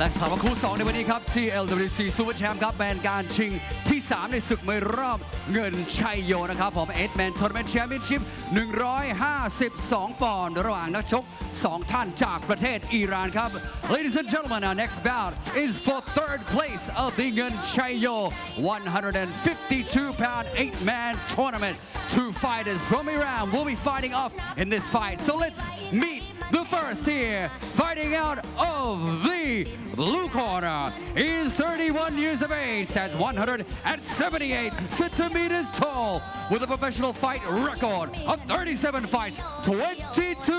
และสำหรับคู่ 2 ในวันนี้ครับ TLWC Super Champ ครับเป็นการชิงที่ 3 ในศึกมวยรอบเงินชัยโยนะครับผม8 Man Tournament Championship 152 ปอนด์ระหว่างนักชก 2 ท่านจากประเทศอิหร่านครับ Ladies and gentlemen our next bout is for third place of the เงินชัยโย152 pound 8 man tournament Two fighters from Iran will be fighting off in this fight. So let's meet the first here. Fighting out of the blue corner. He is 31 years of age, stands 178 centimeters tall, with a professional fight record of 37 fights, 22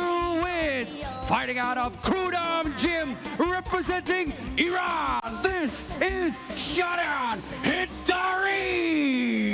wins. Fighting out of Krudam Gym, representing Iran. This is Shadan Hidari.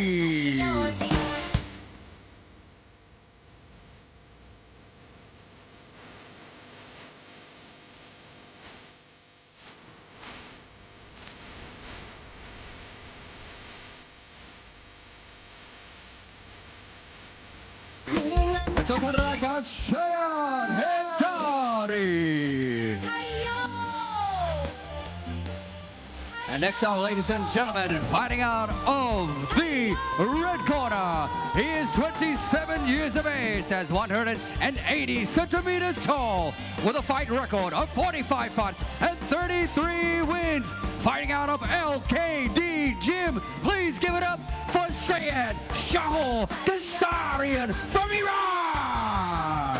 And next up, ladies and gentlemen, fighting out of the red corner, he is 27 years of age, has 180 centimeters tall, with a fight record of 45 fights and 33 wins. Fighting out of LKD Gym, please give it up for Sayed Shahul Desarian from Iran.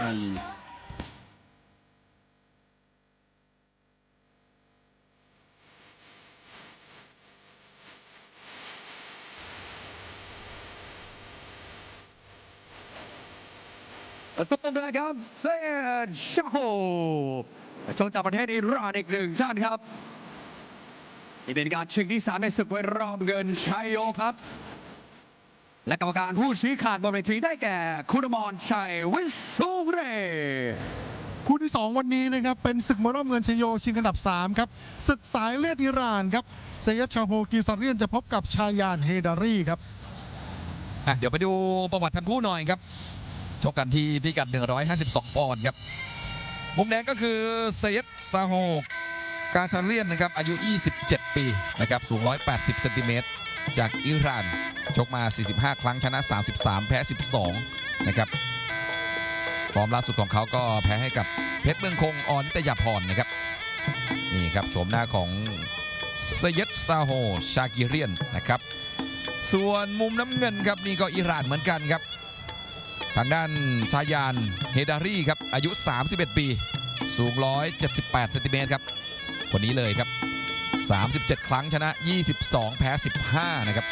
ต้นนะครับเซนชาโฮชงจากประเทศอิหร่านอีกหนึ่งท่านครับนี่เป็นการชิงที่สามในศึกมวรอบเงินชัยโยครับ และกรรมการผู้ชี้ขาดบนเวทีได้แก่คุณอมรชัยวิสุเรคู่ที่ 2 วันนี้นะครับเป็นศึกมวยรอบเงินชยโยชิงอันดับ 3 ครับศึกสายเลือดอิหร่านครับเซยัดชาโฮกีซาเรียนจะพบกับชายานเฮดารีครับอะเดี๋ยวไปดูประวัติทั้งคู่หน่อยครับชกกันที่พิกัด 152 ปอนด์ครับมุมแดงก็คือเซยดซาโฮกาซาเลียนนะครับอายุ 27 ปีนะครับสูง 180 เซนติเมตร จากอิหร่าน ชกมา 45 ครั้งชนะ 33 แพ้ 12 นะครับ ฟอร์มล่าสุดของเขาก็แพ้ให้กับเพชรเมืองคงออนิตยาพรนะครับ นี่ครับโฉมหน้าของเซยดซาโฮชากิเรียนนะครับ ส่วนมุมน้ำเงินครับนี่ก็อิหร่านเหมือนกันครับ ทางด้านชายานเฮดารีครับอายุ 31 ปี สูง 178เซนติเมตรครับคนนี้เลยครับ 37 ครั้งชนะ 22 แพ้ 15 นะครับ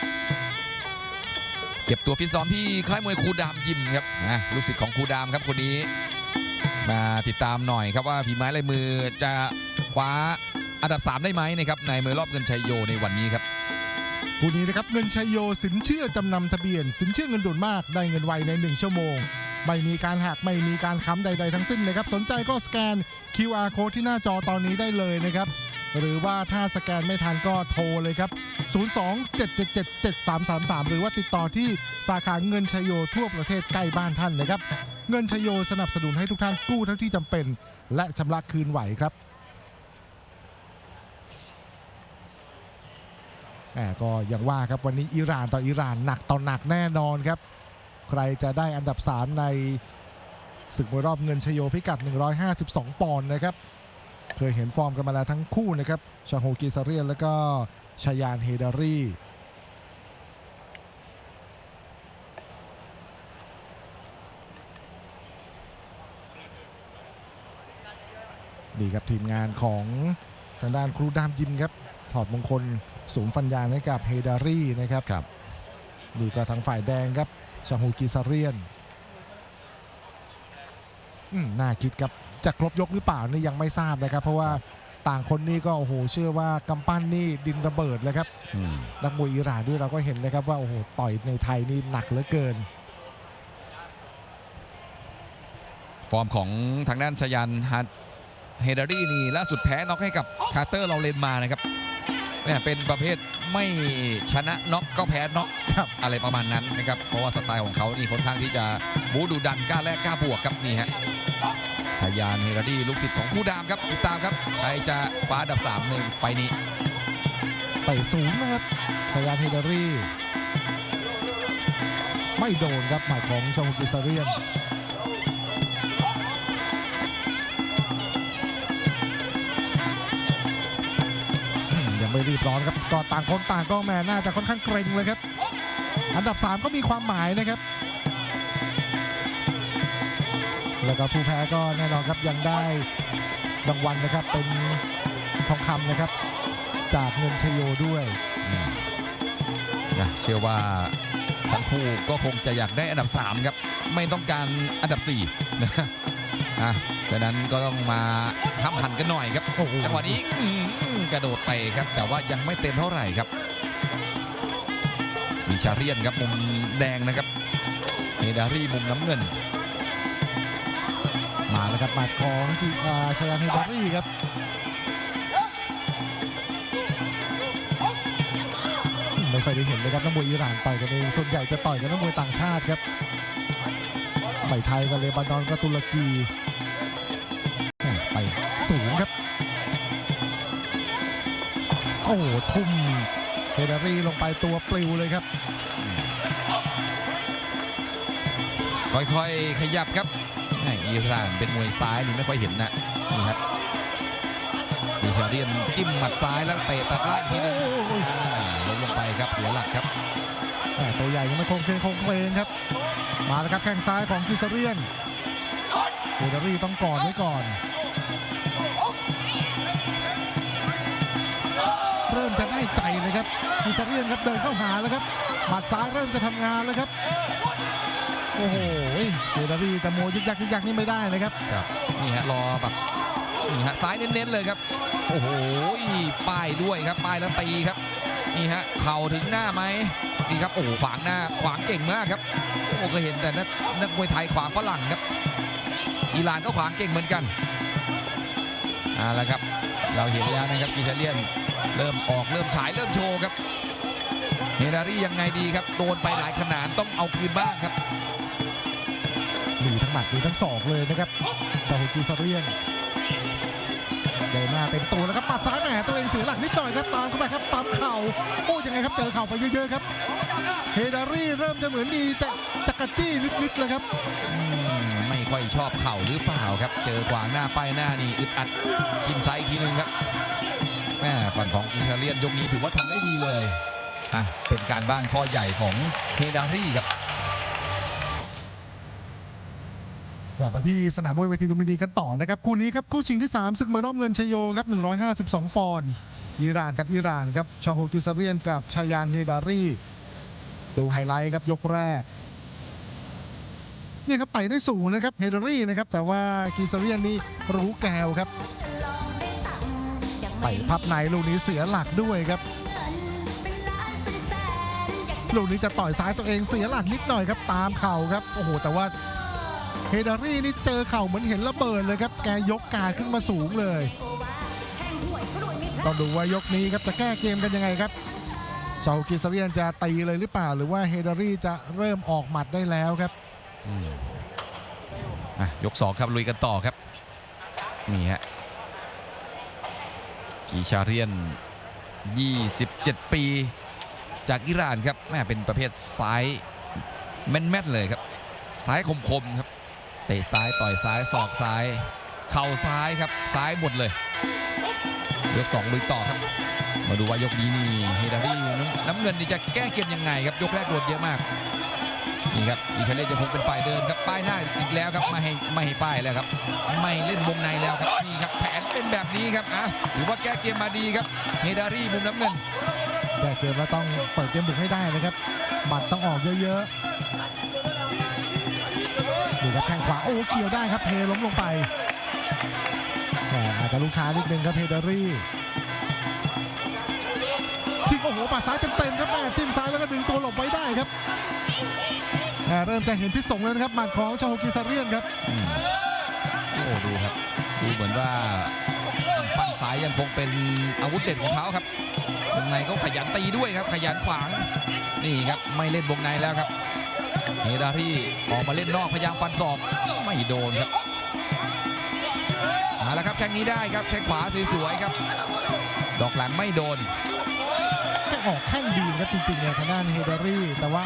เก็บตัวฟิตซ้อมที่ค่ายมวยครูดามยิมครับนะลูกศิษย์ของครูดามครับคนนี้ มาติดตามหน่อยครับว่าฝีไม้ลายมือจะคว้าอันดับ 3 ได้ไหมนะครับในมวยรอบเงินชัยโยในวันนี้ครับคู่นี้นะครับเงินชัยโยสินเชื่อจำนำทะเบียน สินเชื่อเงินด่วนมากได้เงินไวใน 1 ชั่วโมง ไม่มีการหักไม่มีการค้ำใด ๆ ทั้งสิ้นนะครับ สนใจก็สแกน QR code ที่หน้าจอตอนนี้ได้เลยนะครับ หรือว่าถ้าสแกนไม่ทันก็โทรเลยครับ 02-777-7333 หรือว่าติดต่อที่สาขาเงินชยโยทั่วประเทศใกล้บ้านท่านนะครับ เงินชยโยสนับสนุนให้ทุกท่านกู้เท่าที่จำเป็น และชำระคืนไหวครับแก็อย่างว่าครับวันนี้อิหร่านต่ออิหร่านหนักต่อหนักแน่นอนครับ ใครจะได้อันดับ 3 ในศึกมวยรอบเงินชโยพิกัด 152 ปอนด์นะครับ เคยเห็นฟอร์มกันมาแล้วทั้งคู่นะครับ ชาโฮกิซาเรียนแล้วก็ชายานเฮดารีดีครับทีมงานของทางด้านครูดามยิมครับ ถอดมงคลสูงฟันยางให้กับเฮดารีนะครับครับนี่ก็ทางฝ่ายแดงครับชาฮูกิซาเรียนอืมน่าคิดครับ จะครบยกหรือเปล่านี่ยังไม่ทราบนะครับ เพราะว่าต่างคนนี่ก็โอ้โหเชื่อว่ากำปั้นนี่ดินระเบิดเลยครับอืมนักมวยอิหร่านที่เราก็เห็นนะครับว่าโอ้โหต่อยในไทยนี่หนักเหลือเกิน ฟอร์มของทางด้านชยันฮัตเฮดารีนี่ล่าสุดแพ้น็อกให้กับคาร์เตอร์เราเลนมานะครับเนี่ยเป็นประเภทไม่ชนะน็อกก็แพ้น็อกครับอะไรประมาณนั้นนะครับ เพราะว่าสไตล์ของเขานี่ค่อนข้างที่จะบูดูดันกล้าแลกกล้าบวกครับนี่ฮะชา ยานเฮราดีลูกศิษย์ของผู้ดามครับติดตามครับใครจะคว้าอันดับ 3 ในไปนี้เตะสูงนะครับชายานเฮเดอรี่ ไม่โดนครับหมัดของชองกิซาเรียนยังไม่รีบร้อนครับก็ต่างคนต่างก็แม่น่าจะค่อนข้างเกรงเลยครับ อันดับ 3 ก็มีความหมายนะครับ แล้วก็ผู้แพ้ก็แน่นอนครับยังได้รางวัลนะครับเป็นทองคำนะครับ จากเงินชโยด้วยนะเชื่อว่าทั้งคู่ก็คงจะอยากได้อันดับ 3 ครับ ไม่ต้องการอันดับ4นะอะฉะนั้นก็ต้องมาห้ำหันกันหน่อยครับโอ้โหจังหวะนี้อื้อหือกระโดดเตะครับ แต่ว่ายังไม่เต็มเท่าไหร่ครับ มีชาเรียนครับมุมแดงนะครับเฮดารี่มุมน้ำเงิน มาแล้วครับหมัดของที่อาชายานเฮเดอรี่ครับไม่ค่อยได้เห็นเลยครับนักมวยอิหร่านต่อยกันเองส่วนใหญ่จะต่อยกันนักมวยต่างชาติครับใหม่ไทยกับเลบานอนกับตุรกีไปสูงครับโอ้โหทุ่มเฮเดอรี่ลงไปตัวปลิวเลยครับ ค่อยๆขยับครับ อิหร่านเป็นมวยซ้ายนี่ไม่ค่อยเห็นนะนี่ครับมีชาเรียนจิ้มหมัดซ้ายแล้วเตะตัดล่างทีนึงล้มลงไปครับเสียหลักครับตัวใหญ่ยังไม่คงเคงคงเพลงครับ มาแล้วครับแข้งซ้ายของคิซาเรียนเฮเดอรี่ต้องก่อนไว้ก่อน เริ่มจะได้ใจเลยครับคิซาเรียนครับเดินเข้าหาแล้วครับหมัดซ้ายเริ่มจะทำงานแล้วครับ โอ้โหเฮดอรี่จะโมยึกยักยึกยักนี่ไม่ได้นะครับครับนี่ฮะรอแบบนี่ฮะซ้ายเน้นๆเลยครับ โอ้โหป้ายด้วยครับป้ายแล้วตีครับนี่ฮะเข่าถึงหน้าไหมนี่ครับโอ้โหขวางหน้าขวางเก่งมากครับโอ้ก็เห็นแต่นักนักมวยไทยขวางฝรั่งครับอิหร่านก็ขวางเก่งเหมือนกันเอาละครับ เราเห็นแล้วนะครับอิตาเลียนเริ่มออกเริ่มฉายเริ่มโชว์ครับเฮนารี่ยังไงดีครับ โดนไปหลายขนาดต้องเอาคืนบ้างครับ มีทั้งหมัดมีทั้งศอกเลยนะครับจาฮุกิซาเรียนเดินหน้าเต็มตัวแล้วครับปัดซ้ายแหมตัวเองเสียหลักนิดหน่อยครับตามเข้าไปครับตามเข่าโอ้ยังไงครับเจอเข่าไปเยอะๆครับเฮดารี่เริ่มจะเหมือนมีจะจักรจี้นิดๆเลยครับไม่ค่อยชอบเข่าหรือเปล่าครับ เจอขวางหน้าป้ายหน้านี่อึดอัดกินไซส์อีกทีนึงครับแม่ฝั่งของอิตาเลียนยกนี้ถือว่าทำได้ดีเลยอะเป็นการบ้านข้อใหญ่ของเฮดารี่ครับ กลับมาที่สนามมวยเวทีลุมพินีกันต่อนะครับคู่นี้ครับคู่ชิงที่ 3 ศึกมวยรอบเงินชโยครับ152ปอนด์อิหร่านกับอิหร่านครับชาโฮกิซาเรียนกับชายานเฮดารี่ดูไฮไลท์ครับยกแรกเนี่ยครับไต่ได้สูงนะครับเฮดารี่นะครับ แต่ว่ากิซาเรียนนี่รู้แกวครับไต่พับในลูกนี้เสียหลักด้วยครับลูกนี้จะต่อยซ้ายตัวเองเสียหลักนิดหน่อยครับตามเข่าครับโอ้โหแต่ว่า เฮดารี่นี่เจอเข่าเหมือนเห็นระเบิดเลยครับ แกยกการขึ้นมาสูงเลย ต้องดูว่ายกนี้ครับจะแก้เกมกันยังไงครับเจ้ากิซเรียนจะตีเลยหรือเปล่า หรือว่าเฮดารี่จะเริ่มออกหมัดได้แล้วครับยกสองครับลุยกันต่อครับ นี่ฮะกีชาเรียน 27 ปี จากอิหร่านครับแม่เป็นประเภทซ้ายแม่นๆเลยครับ ซ้ายคมๆครับ เตะซ้ายต่อยซ้ายศอกซ้าย เข่าซ้ายครับซ้ายหมดเลย ยกสองลุยต่อครับ มาดูว่ายกนี้นี่เฮดารี่น้ำเงินนี่จะแก้เกมยังไงครับ ยกแรกโดนเยอะมากนี่ครับอิตาเลียนจะคงเป็นฝ่ายเดินครับป้ายหน้าอีกแล้วครับไม่ให้ไม่ให้ป้ายแล้วครับ ไม่เล่นวงในแล้วครับนี่ครับแผนเป็นแบบนี้ครับอะหรือว่าแก้เกมมาดีครับเฮดารี่มุมน้ำเงินแก้เกมแล้วต้องเปิดเกมบุกให้ได้นะครับหมัดต้องออกเยอะๆ ดูครับแข้งขวาโอ้เกี่ยวได้ครับเทล้มลงไปแหมอาจจะลูกช้านิดนึงครับเฮดารี่ทิ้งโอ้โหปัดซ้ายเต็มๆครับแม่จิ้มซ้ายแล้วก็ดึงตัวหลบไว้ได้ครับแหมเริ่มจะเห็นพิษสงแล้วนะครับหมัดของชาโฮกิซาเรียนครับอืมโอ้ดูครับดูเหมือนว่าปั้นซ้ายยังคงเป็นอาวุธเด่นของเขาครับวงในเขาขยันตีด้วยครับ ขยันขวางนี่ครับไม่เล่นวงในแล้วครับ เฮดารี่ออกมาเล่นนอกพยายามฟันศอกไม่โดนครับเอาละครับแข้งนี้ได้ครับแข้งขวาสวยๆครับ ดอกหลังไม่โดนแค่ออกแข้งดีครับจริงๆเนี่ยทางด้านเฮดอรี่ แต่ว่า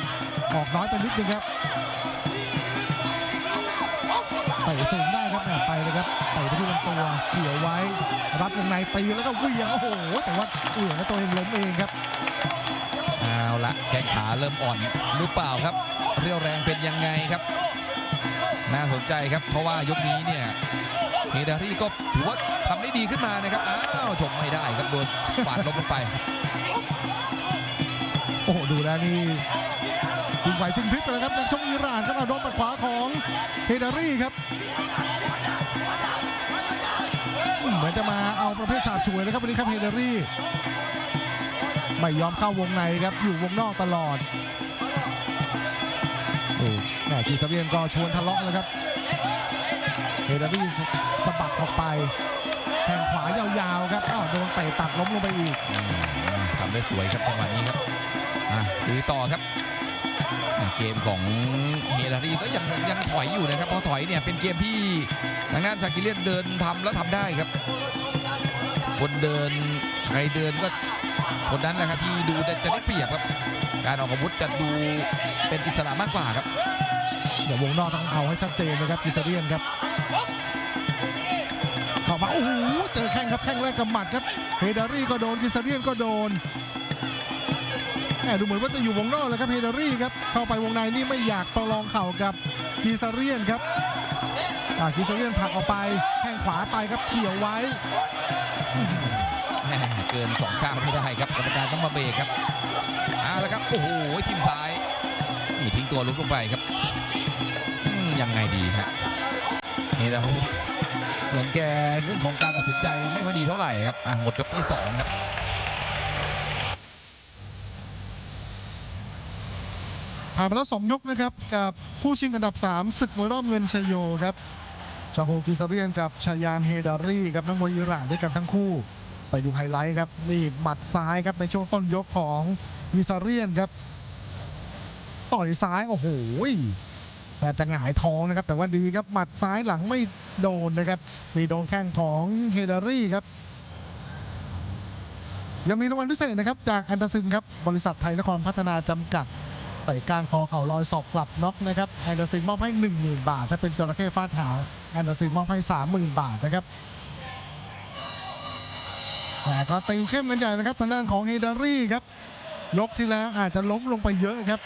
ออกน้อยไปนิดนึงครับเตะสูงได้ครับแหมไปเลยครับเตะไปที่ลำตัวเกี่ยวไว้ รับวงในตีแล้วก็เหวี่ยงโอ้โหแต่ว่าเหวี่ยงแล้วตัวเองล้มเองครับ ละแข้งขาเริ่มอ่อนหรือเปล่าครับ เรียวแรงเป็นยังไงครับ น่าสนใจครับ เพราะว่ายกนี้เนี่ยเฮดารี่ก็ถือว่าทำได้ดีขึ้นมานะครับ อ้าวชมไม่ได้ครับโดนปาดลบลงไป โอ้โห ดูแล้วนี่ยิงไหวชิงพลิกไปแล้วครับนักชกอิหร่านครับเอาโดนปัดขวาของเฮเดอรี่ครับเหมือนจะมาเอาประเภทฉาบฉวยนะครับวันนี้ครับเฮเดอรี่ ไม่ยอมเข้าวงในครับอยู่วงนอกตลอดโอ้แหม่กีซาเบียนก็ชวนทะเลาะแล้วครับเฮเดอรี่สะบัดออกไปแทงขวายาวๆครับอ้าวโดนเตะตัดล้มลงไปอีกอืมทำได้สวยครับจังหวะนี้ครับอะดูต่อครับอะเกมของเฮดารี่ก็ยังยังถอยอยู่นะครับพอถอยเนี่ยเป็นเกมที่ทางด้านชากิเลียนเดินทำแล้วทำได้ครับ คนเดินใครเดินก็ คนนั้นแหละครับที่ดูจะได้เปรียบครับ การออกอาวุธจะดูเป็นอิสระมากกว่าครับเดี๋ยววงนอกต้องเอาให้ชัดเจนนะครับกิซาเรียนครับเข้ามาโอ้โหเจอแข้งครับแข้งแรกกับหมัดครับเฮดารี่ก็โดนกิซาเรียนก็โดนแหมดูเหมือนว่าจะอยู่วงนอกแล้วครับเฮดารี่ครับเข้าไปวงในนี่ไม่อยากประลองเข่ากับกิซาเรียนครับกิซาเรียนผลักออกไปแข้งขวาไปครับเกี่ยวไว้ เกินสองก้าวไม่ได้ครับกรรมการต้องมาเบรกครับเอาละครับโอ้โหทีมซ้ายนี่ทิ้งตัวลุกลงไปครับอืมยังไงดีฮะนี่นะเหมือนแกเรื่องของการตัดสินใจไม่ค่อยดีเท่าไหร่ครับอะหมดยกที่สองครับผ่านไปแล้วสองยกนะครับกับผู้ชิงอันดับ3ศึกมวยรอบเงินชยโยครับชาโฮกิซาเรียนกับชายานเฮดารี่ครับนักมวยอิหร่านด้วยกันทั้งคู่ ไปดูไฮไลท์ครับนี่หมัดซ้ายครับในช่วงต้นยกของกิซาเรียนครับต่อยซ้ายโอ้โหแต่จะหงายท้องนะครับ แต่ว่าดีครับหมัดซ้ายหลังไม่โดนนะครับนี่โดนแข้งของเฮดารี่ครับ ยังมีรางวัลพิเศษนะครับ จากแอันดาซึนครับบริษัทไทยนครพัฒนาจำกัดเตะกลางคอเข่าลอยศอกกลับน็อกนะครับแอนดาซึนมอบให้ 10,000 บาท ถ้าเป็นจระเข้ฟาดหางแอนดาซึนมอบให้ 30,000 บาทนะครับ แต่ก็ตีเข้มกันใหญ่นะครับทางด้านของเฮดารี่ครับยกที่แล้วอาจจะล้มลงไปเยอะครับ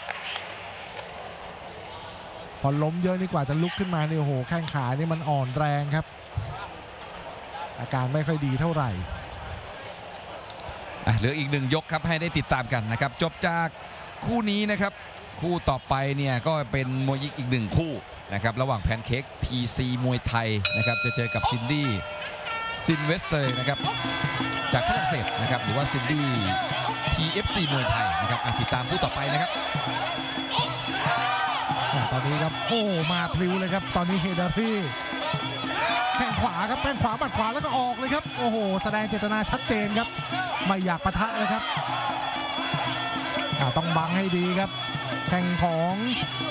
พอล้มเยอะนี่กว่าจะลุกขึ้นมานี่โอ้โหแข้งขานี่มันอ่อนแรงครับ อาการไม่ค่อยดีเท่าไหร่อะเหลืออีกหนึ่งยกครับให้ได้ติดตามกันนะครับ จบจากคู่นี้นะครับ คู่ต่อไปเนี่ยก็เป็นมวยอีกหนึ่งคู่นะครับ ระหว่างแพนเค้ก PC มวยไทยนะครับ จะเจอกับซินดี้ ซินเวสเตอร์นะครับ จากฝรั่งเศสนะครับ หรือว่าซินดี้ PFC มวยไทยนะครับอะติดตามคู่ต่อไปนะครับ ตอนนี้ครับ โอ้ มาพริ้วเลยครับ ตอนนี้เฮดารี่แข้งขวาครับแข้งขวาบัดขวาแล้วก็ออกเลยครับ โอ้โห แสดงเจตนาชัดเจนครับ ไม่อยากปะทะเลยครับต้องบังให้ดีครับแข้งของ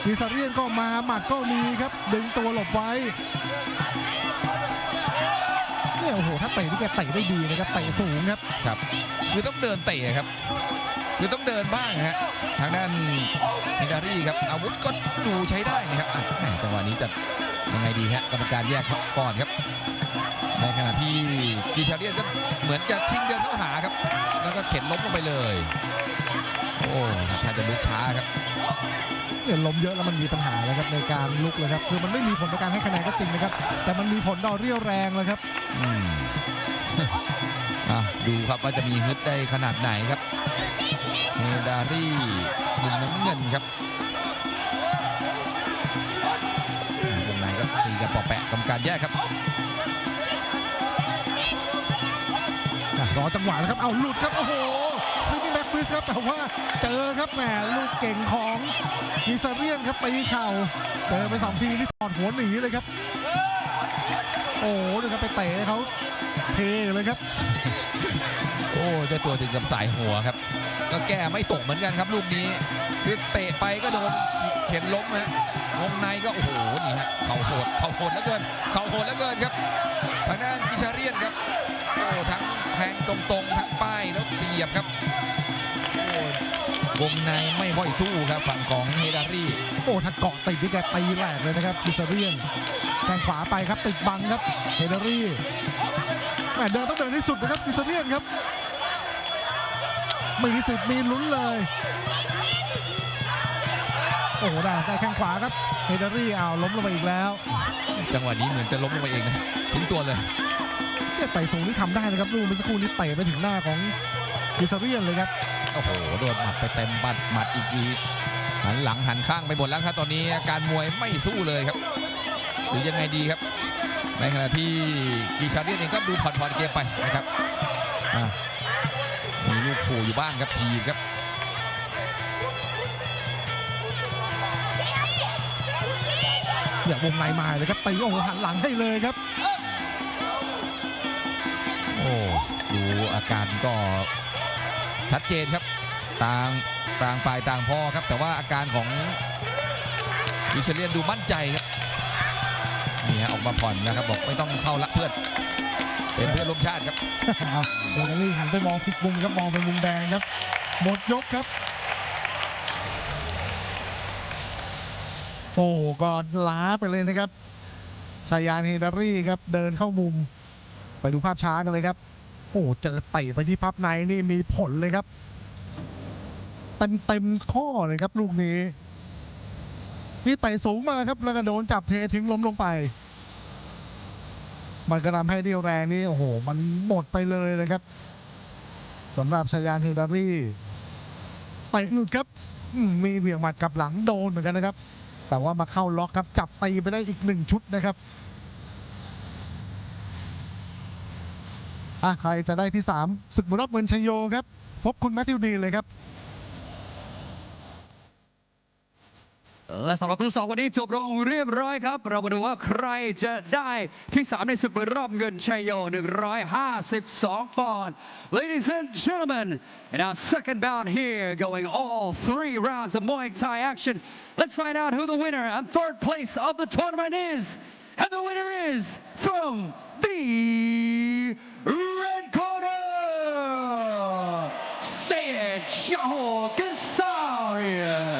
วิซาเรียนก็มาหมัดก็มีครับ ดึงตัวหลบไว้ โอ้โหถ้าเตะนี่แกเตะได้ดีนะครับเตะสูงครับครับ คือต้องเดินเตะครับ คือต้องเดินบ้างฮะทางด้านเฮนดารี่ครับอาวุธก็ดูใช้ได้นะครับอะแหม่จังหวะนี้จะยังไงดีฮะกรรมการแยกก่อนครับ ในขณะที่กีชาเรียนก็เหมือนจะชิงเดินเข้าหาครับ แล้วก็เข็นล้มลงไปเลย โอ้ถ้าจะลุกช้าครับเนี่ยล้มเยอะแล้วมันมีปัญหาแล้วครับในการลุกเลยครับ คือมันไม่มีผลต่อการให้คะแนนก็จริงนะครับ แต่มันมีผลต่อเรี่ยวแรงเลยครับอืมอะดูครับว่าจะมีฮึดได้ขนาดไหนครับเฮดารี่มุมน้ำเงินครับอ่าวงในก็ตีกันปอแปะกรรมการแยกครับอะรอจังหวะนะครับ เอาหลุดครับ โอ้โหสวิงแบ็ก ฟิสครับแต่ว่าเจอครับแหมลูกเก่งของมิซาเรียนครับตีเข่าเจอไปสองทีนี่ถอดหัวหนีเลยครับ โอ้โหดูครับไปเตะเขาเทเลยครับ โอ้เจ้าตัวถึงกับสายหัวครับ ก็แก้ไม่ตกเหมือนกันครับลูกนี้คือเตะไปก็โดนเข็นล้มฮะวงในก็โอ้โหนี่ฮะเข่าโหดเข่าโหดแล้วเกินเข่าโหดแล้วเกินครับทางด้านกิชเรียนครับโอ้ทั้งแทงตรงๆทั้งป้ายแล้วเสียบครับ วงในไม่ค่อยสู้ครับฝั่งของเฮดารี่โอ้ถ้าเกาะติดนี่แกตีแหลกเลยนะครับกิซาเรียนแข้งขวาไปครับติดบังครับเฮเดอรี่แหม่เดินต้องเดินที่สุดนะครับกิซาเรียนครับมีสิทธิ์มีลุ้นเลยโอ้ได้ได้แข้งขวาครับเฮเดอรี่อ้าวล้มลงไปอีกแล้ว จังหวะนี้เหมือนจะล้มลงไปเองนะทิ้งตัวเลยเนี่ยไต่สูงนี่ทำได้นะครับลูกเมื่อสักครู่นี้เตะไปถึงหน้าของกิซาเรียนเลยครับ โอ้โหโดนหมัดไปเต็มบัดหมัดอีกทีหันหลังหันข้างไปหมดแล้วครับตอนนี้อาการมวยไม่สู้เลยครับ หรือยังไงดีครับ ในขณะที่กีชาเดียนเองก็ดูผ่อนๆเกมไปนะครับอะมีลูกขู่อยู่บ้างครับทีครับเนี่ยวงในมาเลยครับตีโอ้โหหันหลังให้เลยครับ โอ้ดูอาการก็ ชัดเจนครับต่างต่างฝ่ายต่างพอครับ แต่ว่าอาการของวิเชเลียนดูมั่นใจครับนี่ฮะออกมาผ่อนนะครับ บอกไม่ต้องเข้าละเพื่อนเป็นเพื่อนร่วมชาติครับเอาเดนนี่หันไปมองผิดมุมครับมองไปมุมแดงครับหมดยกครับโอ้ก็ล้าไปเลยนะครับชายานเฮดารี่ครับเดินเข้ามุม ไปดูภาพช้ากันเลยครับ โอ้เจอเตะไปที่พับในนี่มีผลเลยครับเต็มเต็มข้อเลยครับ ลูกนี้ นี่เตะสูงมาครับ แล้วก็โดนจับเททิ้งล้มลงไป มันก็ทำให้เดียวแรงนี่โอ้โห มันหมดไปเลยนะครับสำหรับชายานเฮดารี่ไปหลุดครับมีเหวี่ยงหมัดกลับหลังโดนเหมือนกันนะครับ แต่ว่ามาเข้าล็อกครับ จับตีไปได้อีกหนึ่งชุดนะครับ อะใครจะได้ที่สามศึกมวยรอบเมืองชยโยครับ พบคุณแมทธิวดีเลยครับและสำหรับคู่สองวันนี้จบลงเรียบร้อยครับ เรามาดูว่าใครจะได้ที่3ในศึกมวยรอบเงินชัยโย 152 ปอนด์ Ladies and gentlemen in our second bout here going all three rounds of Muay Thai action let's find out who the winner and third place of the tournament is and the winner is from the 家伙跟上。